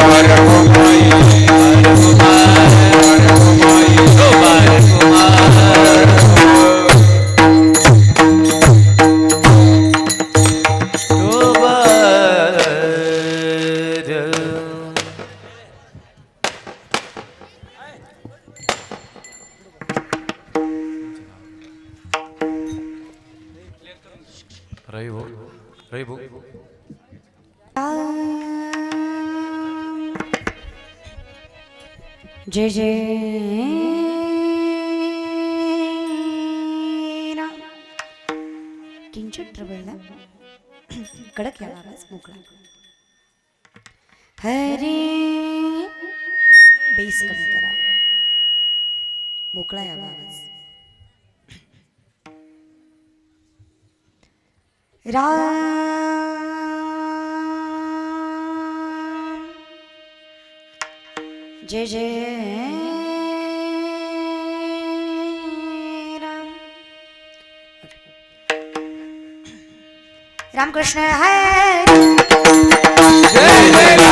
कुमार रवी भाऊ रवी जय जय राम. किंचित ट्रबलला कडक यावा आवाज मोकळा. हरे बेस कमी करा. मोकळा यावा आवाज. राम जय जय राम. रामकृष्ण हरे. हरी जय जय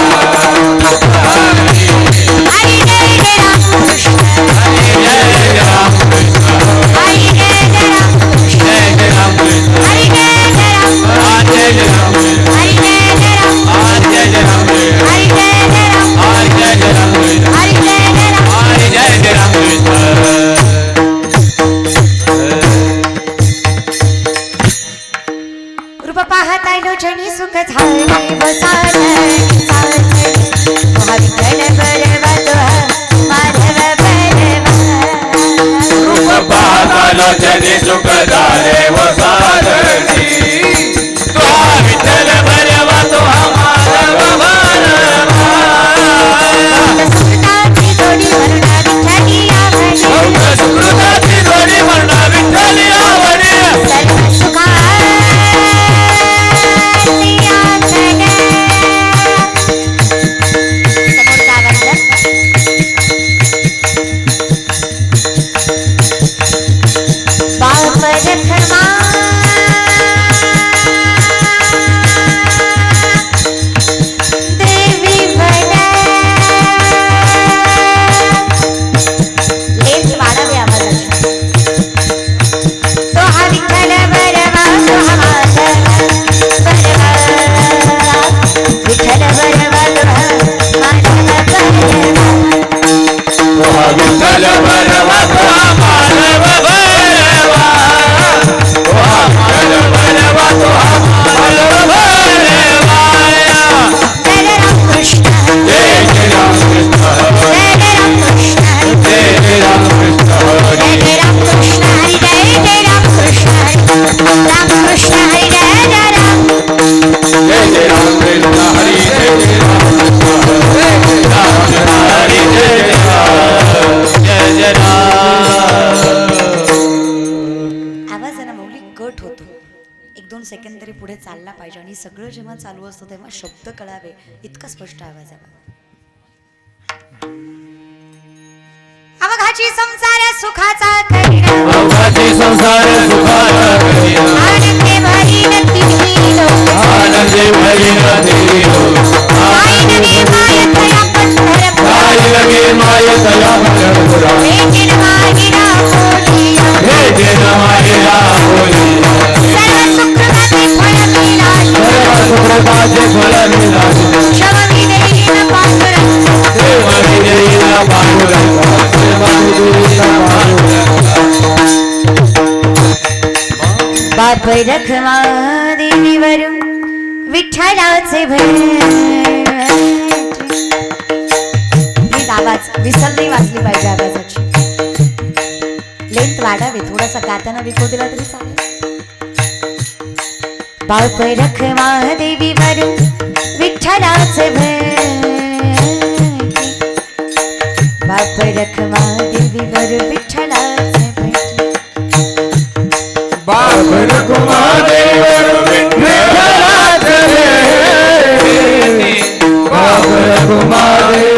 మంగళ పరమ सगळं जेव्हा चालू असतं तेव्हा शब्द कळावे इतका स्पष्ट आवाज यावा अवघाची संसार सुखाचा करीना अवघाची संसार सुखाचा करीना आनंदे भरी नक्की लोक. आनंदे भरी नदी आई नदी मायतया पंढरपुरा काय लगे माय तया पंढरपुरा भेटीन मागिरा कोटिया हे जन मायेला सर्व फळ मिळाले क्षम पांडुरंग बाप रखमा देवीवरून विठ्ठलाचे भर आवाज विसल नाही वाचली पाहिजे आवाजाची. लेंथ वाढावी थोडासा गाताना विको दिला तरी चालेल. बाप रखमा देवीवरून विठ्ठलाचे भर बाप रखमा देवीवर विठ्ठलाचे भर बाप रखुमादेवर विठ्ठलाचे रे. बाप रखुमादेवर विठ्ठलाचे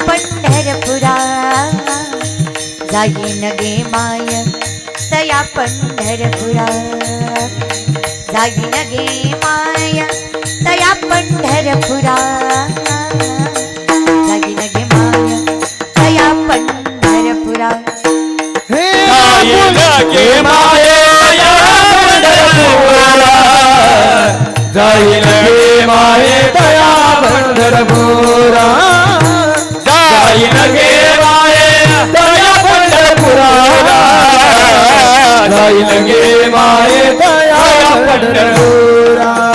पंढरपुरा. जाईन गे माय तया पंढरपुरा. जाईन गे माय तया पंढरपुरा. जाईन गे माय तया पंढरपुरा. जाईन गे माय तया पंढरपुरा. जाईन गे माय तया पंढरपुरा. गे माये दया पंढरा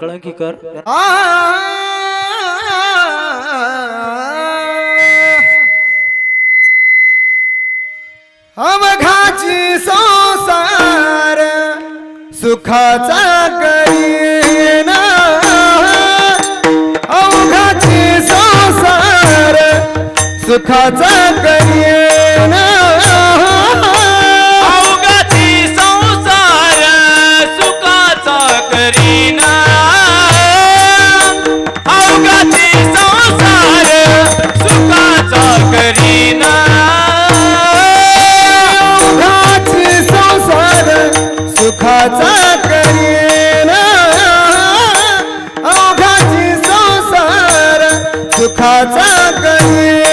कळंकी कर अवघाची संसार सुखाचा करीना अवघाची संसार सुखाचा करीना दुखाचा कवी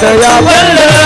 दया बल्ला